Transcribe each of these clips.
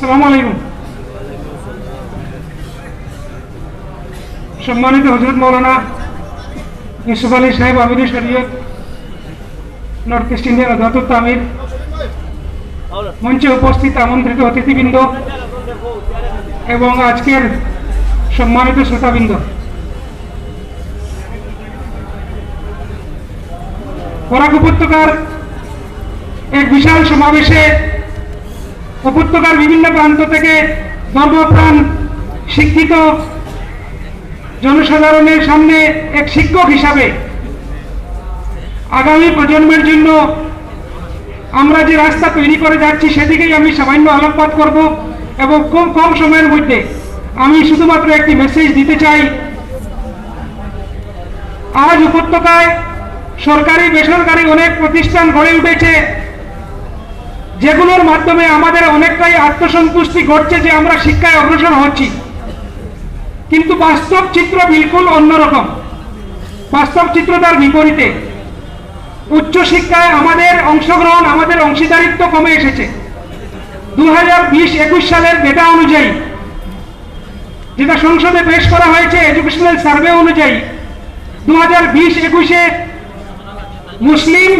আসসালামু আলাইকুম। সম্মানিত হজরত মৌলানা ইউসুফ আলী সাহেব, আমির শরীয়ত নর্থ ইস্ট ইন্ডিয়ান অধ্যাপক আমির মঞ্চে উপস্থিত আমন্ত্রিত অতিথিবৃন্দ এবং আজকের সম্মানিত শ্রোতাবৃন্দ। বরাক উপত্যকার এক বিশাল সমাবেশে উপত্যকার বিভিন্ন প্রান্ত থেকে ধর্মপ্রাণ শিক্ষিত জনসাধারণের সামনে এক শিক্ষক হিসাবে আগামী প্রজন্মের জন্য আমরা যে রাস্তা তৈরি করে যাচ্ছি, সেদিকেই আমি সামান্য আলোকপাত করব এবং খুব কম সময়ের মধ্যে আমি শুধুমাত্র একটি মেসেজ দিতে চাই। আজ উপত্যকায় সরকারি, বেসরকারি অনেক প্রতিষ্ঠান গড়ে উঠেছে। যেগুলোর মাধ্যমে আমাদের অনেকটাই আত্মসন্তুষ্টি ঘটছে যে আমরা শিক্ষায় অগ্রসর হচ্ছি। কিন্তু বাস্তব চিত্র বিলকুল অন্যরকম। বাস্তব চিত্র তার বিপরীতে। উচ্চ শিক্ষায় আমাদের অংশগ্রহণ, আমাদের অংশীদারিত্ব কমে এসেছে। দু হাজার সালের ডেটা অনুযায়ী, যেটা সংসদে পেশ করা হয়েছে এডুকেশনাল সার্ভে অনুযায়ী দু হাজার মুসলিম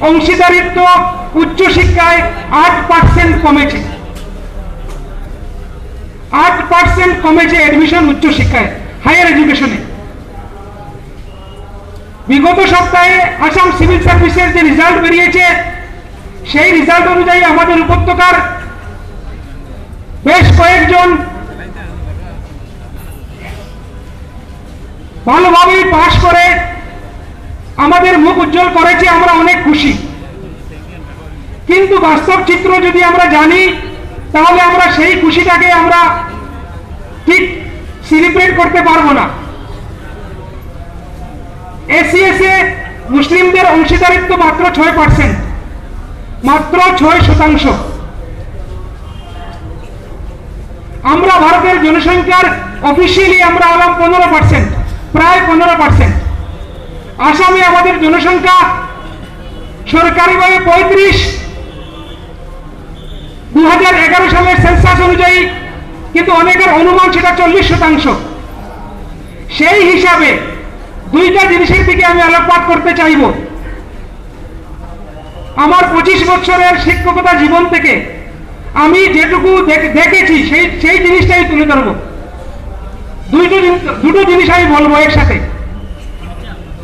অংশীদারিত্ব উচ্চশিক্ষায় আট পার্সেন্ট কমেছে। আট পার্সেন্ট কমেছে এডমিশন উচ্চশিক্ষায় হায়ার এডুকেশনে বিগত সপ্তাহে আসাম সিভিল সার্ভিসের যে রেজাল্ট বেরিয়েছে, সেই রেজাল্ট অনুযায়ী আমাদের উপত্যকার বেশ কয়েকজন ভালোভাবেই পাশ করে আমাদের মুখ উজ্জ্বল করেছে, আমরা অনেক খুশি। কিন্তু বাস্তব চিত্র যদি আমরা জানি, তাহলে আমরা সেই খুশিটাকে আমরা ঠিক সেলিব্রেট করতে পারব না। এসিএসএ মুসলিমদের অংশীদারিত্ব মাত্র ছয় পার্সেন্ট মাত্র ছয় শতাংশ। আমরা ভারতের জনসংখ্যার অফিসিয়ালি আমরা হলাম পনেরো পার্সেন্ট প্রায় পনেরো পার্সেন্ট আসামে আমাদের জনসংখ্যা সরকারিভাবে পঁয়ত্রিশ দু হাজার এগারো সালের সেন্সাস অনুযায়ী কিন্তু অনেকের অনুমান সেটা চল্লিশ শতাংশ। সেই হিসাবে দুইটা জিনিসের দিকে আমি আলোকপাত করতে চাইব। আমার পঁচিশ বছরের শিক্ষকতা জীবন থেকে আমি যেটুকু দেখ- দেখেছি, সেই সেই জিনিসটাই তুলে ধরব। দুইটো দুটো জিনিস আমি বলব একসাথে।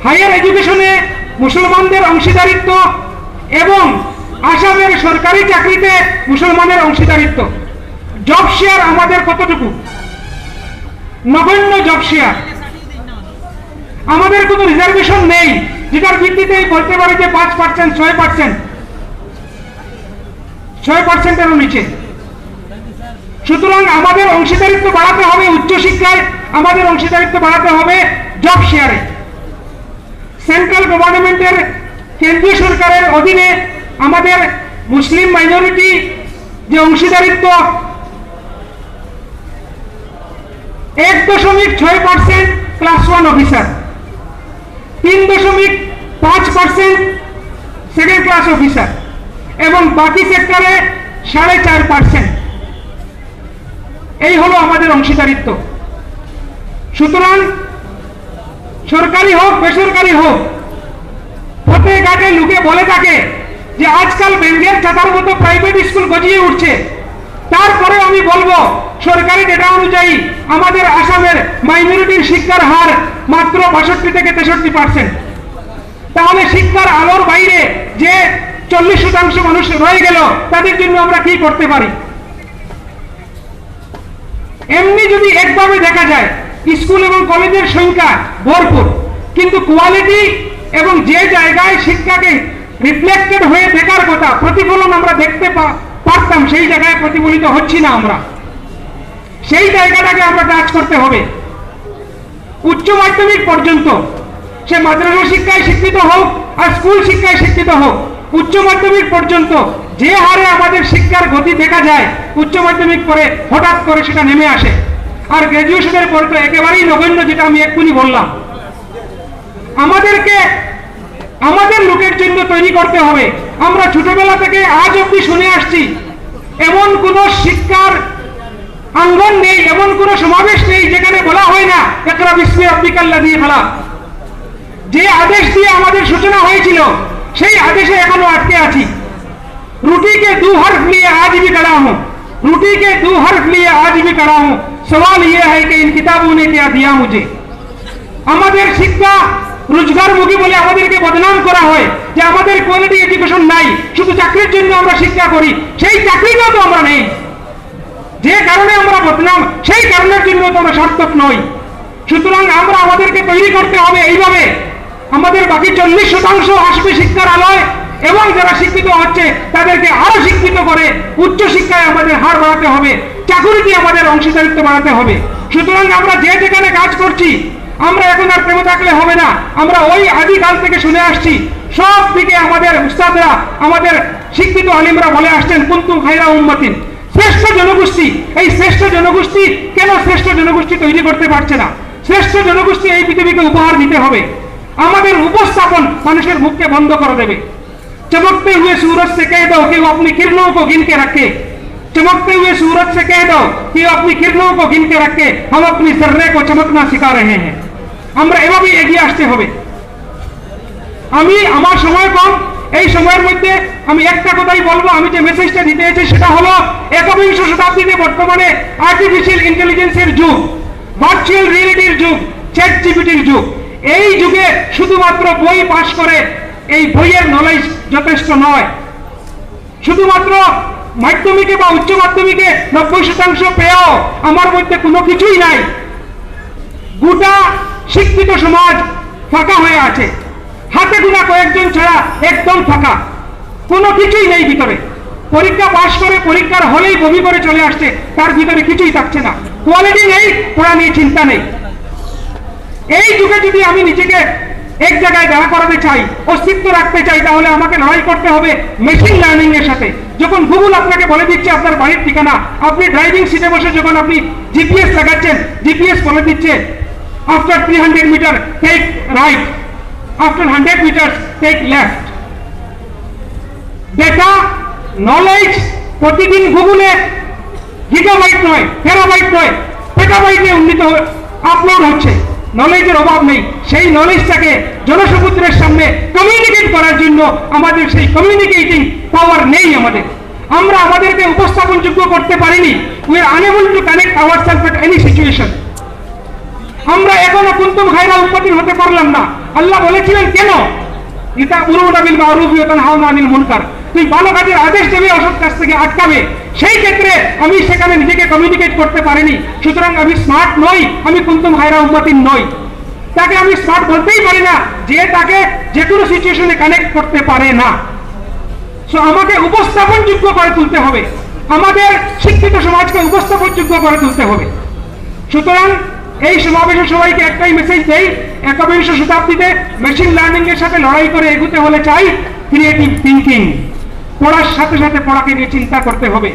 হায়ার এডুকেশনে মুসলমানদের অংশীদারিত্ব এবং আসামের সরকারি চাকরিতে মুসলমানের অংশীদারিত্ব। জব শেয়ার আমাদের কতটুকু? নগণ্য জব শেয়ার আমাদের কোনো রিজার্ভেশন নেই। যেটার ভিত্তিতেই বলতে পারে যে পাঁচ পার্সেন্ট ছয় পার্সেন্ট ছয় পার্সেন্টেরও নিচে। সুতরাং আমাদের অংশীদারিত্ব বাড়াতে হবে উচ্চশিক্ষায় আমাদের অংশীদারিত্ব বাড়াতে হবে জব শেয়ারে সেন্ট্রাল গভর্নমেন্টের কেন্দ্রীয় সরকারের অধীনে আমাদের মুসলিম মাইনরিটি যে অংশীদারিত্ব, এক দশমিক ছয় পার্সেন্ট ক্লাস ওয়ান অফিসার তিন দশমিক পাঁচ পার্সেন্ট সেকেন্ড ক্লাস অফিসার এবং বাকি সেক্টরে সাড়ে চার পার্সেন্ট এই হলো আমাদের অংশীদারিত্ব। সুতরাং সরকারি হোক, বেসরকারি হোক পথে ঘাটে লুকে বলে থাকে যে আজকাল বেঙ্গের চাতার মতো প্রাইভেট স্কুল গজিয়ে উঠছে। তারপরে আমি বলব, সরকারি ডেটা অনুযায়ী আমাদের আসামের মাইনরিটির শিক্ষার হার মাত্র বাষট্টি থেকে তেষট্টি পার্সেন্ট তাহলে শিক্ষার আলোর বাইরে যে চল্লিশ শতাংশ মানুষ রয়ে গেল, তাদের জন্য আমরা কি করতে পারি? এমনি যদি একভাবে দেখা যায়, স্কুল এবং কলেজের সংখ্যা ভরপুর, কিন্তু কোয়ালিটি এবং যে জায়গায় শিক্ষাকে রিফ্লেক্টেড হয়ে দেখার কথা, প্রতিফলন আমরা দেখতে পারতাম, সেই জায়গায় প্রতিফলিত হচ্ছি না আমরা। সেই জায়গাটাকে আমরা টাচ করতে হবে। উচ্চ মাধ্যমিক পর্যন্ত সে মাদ্রাসা শিক্ষায় শিক্ষিত হোক আর স্কুল শিক্ষায় শিক্ষিত হোক, উচ্চ মাধ্যমিক পর্যন্ত যে হারে আমাদের শিক্ষার গতি দেখা যায়, উচ্চ মাধ্যমিক পরে হঠাৎ করে সেটা নেমে আসে। আর গ্রাজুয়েশনের পরে তো একেবারেই নগণ্য, যেটা আমি এক্ষুনি বললাম। আমাদেরকে আমাদের লোকের জন্য তৈরি করতে হবে আমরা ছোটবেলা থেকে আজ অব্দি শুনে আসছি এমন কোন শিক্ষার আঙ্গন নেই এমন কোন সমাবেশ নেই যেখানে বলা হয় না একরা বিস্মি আব্বিকাল্লা দিয়ে খালা যে আদেশ দিয়ে আমাদের সূচনা হয়েছিল সেই আদেশে এখনো আটকে আছি रूटी के दो हर्फ लिए आज भी खड़ा हूं रूटी के दो हर्फ लिए आज भी खड़ा हूं सवाल यह है कि इन किताबों ने क्या दिया मुझे আমাদের শিক্ষা রোজগারমুখী বলে আমাদেরকে বদনাম করা হয় যে আমাদের কোয়ালিটি এডুকেশন নাই, শুধু চাকরির জন্য আমরা শিক্ষা করি, সেই চাকরিটাও তো আমরা নেই। যে কারণে আমরা বদনাম, সেই কারণের জন্য তো আমরা সার্থক নই। সুতরাং আমরা আমাদেরকে তৈরি করতে হবে এইভাবে। আমাদের বাকি চল্লিশ শতাংশ আসবে শিক্ষার আলোয়, এবং যারা শিক্ষিত হচ্ছে, তাদেরকে আরও শিক্ষিত করে উচ্চ শিক্ষায় আমাদের হার বাড়াতে হবে, চাকুরিতে আমাদের অংশীদারিত্ব বাড়াতে হবে। সুতরাং আমরা যে যেখানে কাজ করছি আমরা এখন আর প্রেম থাকলে হবে না আমরা ওই আদিকাল থেকে শুনে আসছি সব দিকে আমাদের উস্তাদরা আমাদের শিক্ষিত আলিমরা বলে আসছেন কুন্তুম খাইরা উম্মতিন শ্রেষ্ঠ জনগোষ্ঠী এই শ্রেষ্ঠ জনগোষ্ঠী কেন শ্রেষ্ঠ জনগোষ্ঠী তৈরি করতে পারছে না শ্রেষ্ঠ জনগোষ্ঠী এই পৃথিবীকে উপহার দিতে হবে আমাদের উপস্থাপন মানুষের মুখকে বন্ধ করে দেবে चमकते हुए सूरज से कह दो कि वो अपनी किरणों को गिन के रखे चमकते हुए सूरज से कह दो कि वो अपनी किरणों को गिन के रखे हम अपनी सर्रे को चमकना सिखा रहे हैं আমরা এভাবেই এগিয়ে আসতে হবে। আমি আমার সময় কম, এই সময়ের মধ্যে আমি একটা কথাই বলব, আমি যে মেসেজটা দিতে চাইছি সেটা হলো, একবিংশ শতাব্দীতে বর্তমানে আর্টিফিশিয়াল ইন্টেলিজেন্সের যুগ ভার্চুয়াল রিয়েলিটির যুগ চ্যাট জিপিটির যুগ। এই যুগে শুধুমাত্র বই পাশ করে এই বইয়ের নলেজ যথেষ্ট নয়। শুধুমাত্র মাধ্যমিকে বা উচ্চ মাধ্যমিকে নব্বই শতাংশ পেয়েও আমার মধ্যে কোনো কিছুই নাই। গোটা শিক্ষিত সমাজ ফাঁকা হয়ে আছে। হাতে গোনা কয়েকজন ছাড়া একদম ফাঁকা। কোনো কিছুই নেই ভিতরে। পরীক্ষা পাশ করে পরীক্ষার হলেই বমি করে চলে আসছে, তার ভিতরে কিছুই থাকছে না। কোয়ালিটি নেই, পড়া নিয়ে চিন্তা নেই। এই যুগে যদি আমি নিজেকে এক জায়গায় দাঁড়া করাতে চাই, অস্তিত্ব রাখতে চাই, তাহলে আমাকে লড়াই করতে হবে মেশিন লার্নিং এর সাথে। যখন গুগল আপনাকে বলে দিচ্ছে আপনার বাড়ির ঠিকানা, আপনি ড্রাইভিং সিটে বসে যখন আপনি জিপিএস লাগাচ্ছেন জিপিএস বলে দিচ্ছে three hundred metre take right after hundred metre take left data knowledge প্রতিদিন গুগলে গিগাবাইট নয় টেরাবাইট নয় পেটাবাইটে উন্নীত আপলোড হচ্ছে। নলেজের অভাব নেই। সেই নলেজটাকে জনসমুদ্রের সামনে কমিউনিকেট করার জন্য আমাদের সেই কমিউনিকেটিং পাওয়ার নেই আমাদের। আমরা আমাদেরকে উপস্থাপনযোগ্য করতে পারিনি। We are unable to connect our self at any situation আমরা এখনও কুন্তুম খায়রা উৎপত্তি হতে পারলাম না। আল্লাহ বলেছিলেন, কেন? ইতা উরুনা বিল মারুফ ওয়া তানহাউনা আনিল মুনকার। তুই ভালো কাজের আদেশ দেবে, অসৎ কাজ থেকে আটকাবে। সেই ক্ষেত্রে আমি সেখানে নিজেকে কমিউনিকেট করতে পারিনি। সুতরাং আমি স্মার্ট নই, আমি কুন্তুম হায়রা উম্মাতিন নই। তাকে আমি স্মার্ট বলতেই পারি না যে তাকে যে কোনো সিচুয়েশনে কানেক্ট করতে পারে না। সো আমাকে উপস্থাপনযোগ্য করে তুলতে হবে। আমাদের শিক্ষিত সমাজকে উপস্থাপনযোগ্য করে তুলতে হবে। সুতরাং এই সমাবেশে সবাইকে একটাই মেসেজ দেই একবিংশ শতাব্দীতে মেশিন লার্নিং এর সাথে লড়াই করে এগোতে হলে চাই ক্রিয়েটিভ থিঙ্কিং পড়ার সাথে সাথে পড়াকে নিয়ে চিন্তা করতে হবে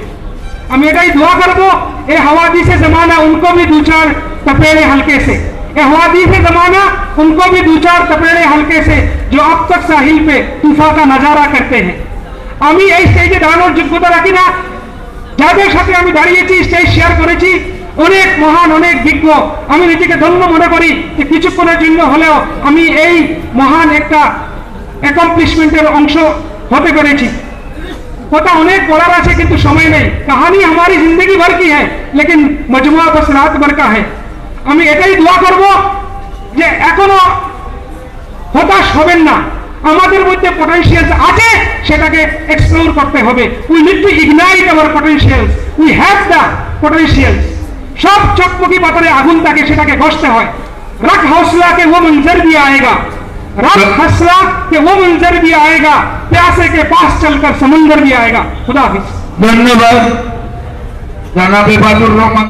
আমি এটাই দোয়া করবো এ हवादी से जमाना उनको भी दो चार तपेड़े हल्के से ए हवादी से जमाना उनको भी दो चार तपेड़े हल्के से जो अब तक साहिल पे तूफा का नजारा करते हैं আমি এই স্টেজে দাঁড়ানোর যোগ্যতা রাখি না যাদের সাথে আমি দাঁড়িয়েছি স্টেজ শেয়ার করেছি অনেক মহান, অনেক বিজ্ঞ আমি নিজেকে ধন্য মনে করি যে কিছুক্ষণের জন্য হলেও আমি এই মহান একটা অ্যাকমপ্লিশমেন্টের অংশ হতে পেরেছি। কথা অনেক বলার আছে, কিন্তু সময় নেই। কাহানি আমার জিন্দগি ভর কি হ্যাঁ মজমুয়া বস রাত ভর কা আমি এটাই দোয়া করব যে এখনও হতাশ হবেন না। আমাদের মধ্যে পটেন্সিয়াল আছে, সেটাকে এক্সপ্লোর করতে হবে। We need to ignite our potential we have the potential সব চকমকি পাথরে আগুন থাকে সেটাকে ঘষতে হয় रख हौसला के वो मंजर भी आएगा रख हौसला के वो मंजर भी आएगा प्यासे के पास चलकर समुंदर भी आएगा खुदा हाफिज ধন্যবাদ জনাবে বাদুর রহমান